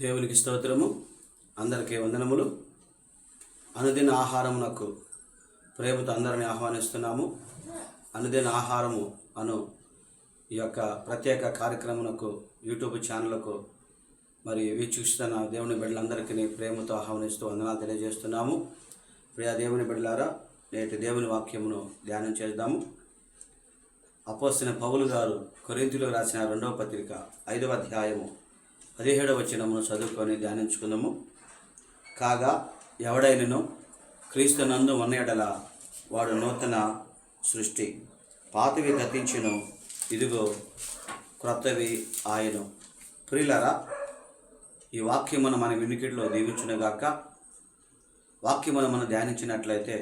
దేవునికి స్తోత్రము. అందరికీ వందనములు. అనుదిన ఆహారమునకు ప్రేమతో అందరిని ఆహ్వానిస్తున్నాము. అనుదిన ఆహారము అను ఈ యొక్క ప్రత్యేక కార్యక్రమమునకు యూట్యూబ్ ఛానల్కు మరి వీక్షిస్తున్న దేవుని బిడ్డలందరికీ ప్రేమతో ఆహ్వానిస్తూ వందనాలు తెలియజేస్తున్నాము. ప్రియా దేవుని బిడ్డలారా నేటి దేవుని వాక్యమును ధ్యానం చేద్దాము. అపోసిన పౌలు గారు కొరింతిలో రాసిన రెండవ పత్రిక ఐదవ అధ్యాయము పదిహేడవ వచనమును చదువుకొని ధ్యానించుకుందాము. కాగా ఎవడైనను క్రీస్తు నందు ఉన్న ఎడల వాడు నూతన సృష్టి. పాతవి గతించును ఇదిగో క్రొత్తవి ఆయను. ప్రియులరా ఈ వాక్యమును మన వినికిడిలో దీవించునుగాక వాక్యమును మనం ధ్యానించినట్లయితే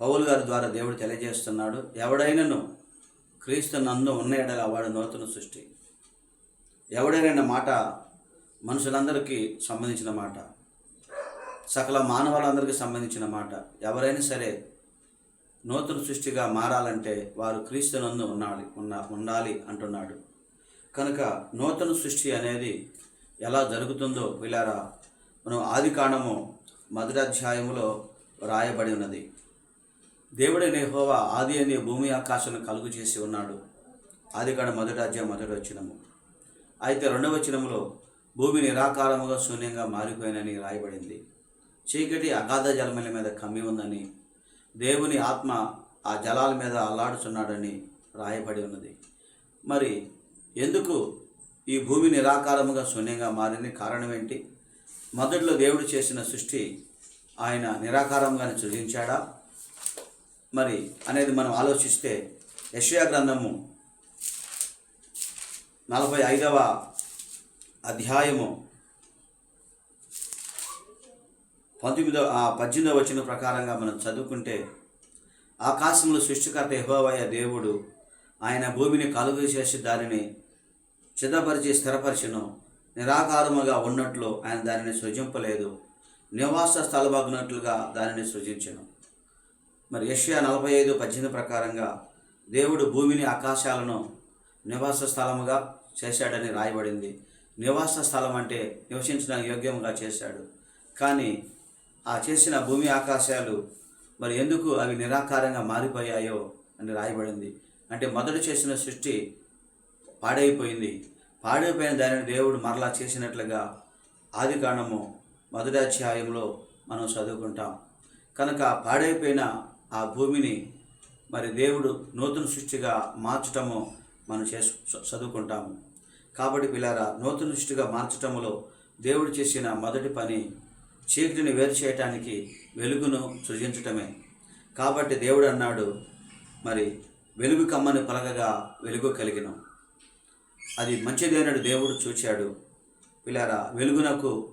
పౌలు గారి ద్వారా దేవుడు తెలియజేస్తున్నాడు ఎవడైనను క్రీస్తు నందు ఉన్న ఎడల వాడు నూతన సృష్టి. ఎవడైనా మాట మనుషులందరికీ సంబంధించిన మాట సకల మానవాళ్ళందరికీ సంబంధించిన మాట. ఎవరైనా సరే నూతన సృష్టిగా మారాలంటే వారు క్రీస్తునందు ఉండాలి ఉన్న ఉండాలి అంటున్నాడు. కనుక నూతన సృష్టి అనేది ఎలా జరుగుతుందో వీళ్ళారా మనం ఆది కాండము మొదటి రాయబడి ఉన్నది. దేవుడైన హోవా ఆది అనే భూమి ఆకాశాన్ని కలుగు చేసి ఉన్నాడు. ఆది కాండ మొదటి అధ్యాయం మొదటి వచ్చినము అయితే రెండవ వచనములో భూమి నిరాకారముగా శూన్యంగా మారిపోయినని రాయబడింది. చీకటి అగాధ జలముల మీద కమ్మి ఉందని దేవుని ఆత్మ ఆ జలాల మీద అల్లాడుచున్నాడని రాయబడి ఉన్నది. మరి ఎందుకు ఈ భూమి నిరాకారముగా శూన్యంగా మారింది? కారణం ఏంటి? మొదట్లో దేవుడు చేసిన సృష్టి ఆయన నిరాకారంగానే సృజించాడా? మరి అనేది మనం ఆలోచిస్తే యశ్యా గ్రంథము నలభై ఐదవ అధ్యాయము. పంతొమ్మిదవ పద్దెనిమిదవ వచ్చిన ప్రకారంగా మనం చదువుకుంటే ఆకాశంలో సృష్టికర్త యహోవయ దేవుడు ఆయన భూమిని కలుగు చేసి దానిని చిదపరిచి స్థిరపరిచను. నిరాకారముగా ఉన్నట్లు ఆయన దానిని సృజింపలేదు. నివాస స్థలమగ్నట్లుగా దానిని సృజించను. మరి యష్యా నలభై ఐదు పద్దెనిమిది ప్రకారంగా దేవుడు భూమిని ఆకాశాలను నివాస స్థలముగా చేశాడని రాయబడింది. నివాస స్థలం అంటే నివసించిన యోగ్యంగా చేశాడు. కానీ ఆ చేసిన భూమి ఆకాశాలు మరి ఎందుకు అవి నిరాకారంగా మారిపోయాయో అని రాయబడింది. అంటే మొదట చేసిన సృష్టి పాడైపోయింది. పాడైపోయిన దానిని దేవుడు మరలా చేసినట్లుగా ఆది కాండము మొదటాధ్యాయంలో మనం చదువుకుంటాం. కనుక పాడైపోయిన ఆ భూమిని మరి దేవుడు నూతన సృష్టిగా మార్చటము మనం చేసు చదువుకుంటాము. కాబట్టి పిల్లారా నూతన దృష్టిగా మార్చటములో దేవుడు చేసిన మొదటి పని చీకటిని వేరు చేయటానికి వెలుగును సృజించటమే. కాబట్టి దేవుడు అన్నాడు మరి వెలుగు కమ్మని పలకగా వెలుగు కలిగిన. అది మంచిదేనడు దేవుడు చూచాడు. పిల్లారా వెలుగునకు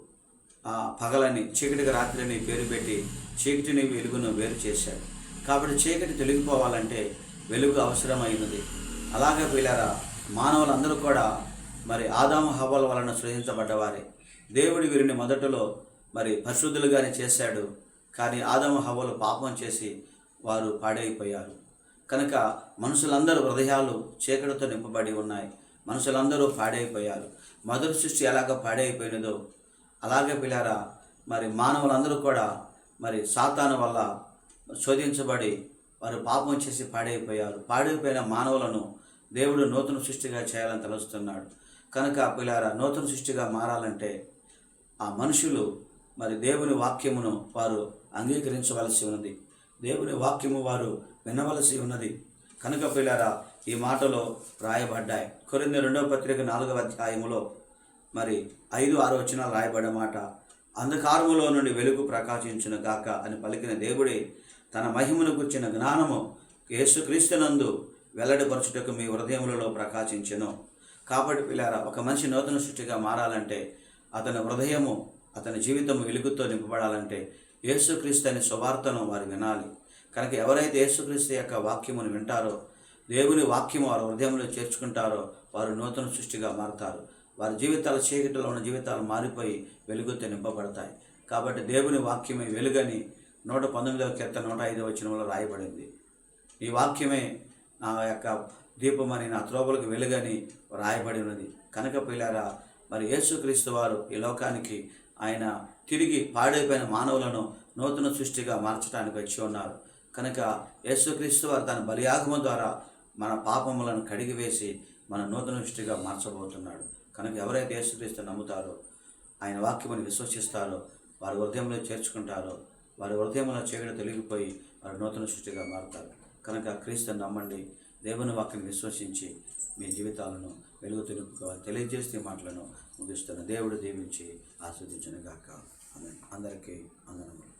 ఆ పగలని చీకటికి రాత్రిని పేరు పెట్టి చీకటిని వెలుగును వేరు చేశాడు. కాబట్టి చీకటి తొలగిపోవాలంటే వెలుగు అవసరమైనది. అలాగే పిల్లారా మానవులందరూ కూడా మరి ఆదాము హవ్వల వలన సృజించబడ్డవారే. దేవుడు వీరిని మొదటలో మరి పరిశుద్ధులుగానే చేశాడు కానీ ఆదాము హవ్వలు పాపం చేసి వారు పాడైపోయారు. కనుక మనుషులందరూ హృదయాలు చీకటితో నింపబడి ఉన్నాయి. మనుషులందరూ పాడైపోయారు. మొదటి సృష్టి ఎలాగ పాడైపోయినదో అలాగే పిల్లారా మరి మానవులందరూ కూడా మరి సాతాను వల్ల శోధించబడి వారు పాపం చేసి పాడైపోయారు. పాడైపోయిన మానవులను దేవుడు నూతన సృష్టిగా చేయాలని తలుస్తున్నాడు కనుక పిల్లారా నూతన సృష్టిగా మారాలంటే ఆ మనుషులు మరి దేవుని వాక్యమును వారు అంగీకరించవలసి ఉన్నది. దేవుని వాక్యము వారు వినవలసి ఉన్నది. కనుక పిల్లారా ఈ మాటలో రాయబడ్డాయి. కొరింది రెండవ పత్రిక నాలుగవ అధ్యాయములో మరి ఐదు ఆరు వచ్చిన రాయబడ్డ మాట అంధకారములో నుండి వెలుగు ప్రకాశించును గాక అని పలికిన దేవుడే తన మహిమను గుర్చిన జ్ఞానము యేసుక్రీస్తునందు వెల్లడిపరచుటకు మీ హృదయములలో ప్రకాశించెను. కాబట్టి పిల్లారా ఒక మనిషి నూతన సృష్టిగా మారాలంటే అతని హృదయము అతని జీవితం వెలుగుతో నింపబడాలంటే యేసుక్రీస్తు అనే సువార్తను వారు వినాలి. కనుక ఎవరైతే యేసుక్రీస్తు యొక్క వాక్యమును వింటారో దేవుని వాక్యము వారి హృదయంలో చేర్చుకుంటారో వారు నూతన సృష్టిగా మారుతారు. వారి జీవితాల చీకటిలో ఉన్న జీవితాలు మారిపోయి వెలుగుతో నింపబడతాయి. కాబట్టి దేవుని వాక్యమే వెలుగని నూట పంతొమ్మిదవ కీర్తన నూట ఐదవ వచనంలో రాయబడింది. ఈ వాక్యమే నా యొక్క దీపమని నా త్రోపలకు వెలుగని రాయబడి ఉన్నది. కనుక పిల్లారా మరి యేసుక్రీస్తు వారు ఈ లోకానికి ఆయన తిరిగి పాడైపోయిన మానవులను నూతన సృష్టిగా మార్చడానికి వచ్చి ఉన్నారు. కనుక యేసుక్రీస్తు వారు తన బలియాగము ద్వారా మన పాపములను కడిగివేసి మన నూతన సృష్టిగా మార్చబోతున్నాడు. కనుక ఎవరైతే యేసుక్రీస్తు నమ్ముతారో ఆయన వాక్యముని విశ్వసిస్తారో వారి హృదయంలో చేర్చుకుంటారో వారి హృదయమున చీకటి తొలగిపోయి వారు నూతన సృష్టిగా మారుతారు. కనుక క్రీస్తుని నమ్మండి దేవుని వాక్యం విశ్వసించి మీ జీవితాలను వెలుగు తెలుపుకోవాలి తెలియజేస్తే మాటలను ముగిస్తున్న దేవుడు దీవించి ఆస్వాదించను గాక అందరికీ అందనములు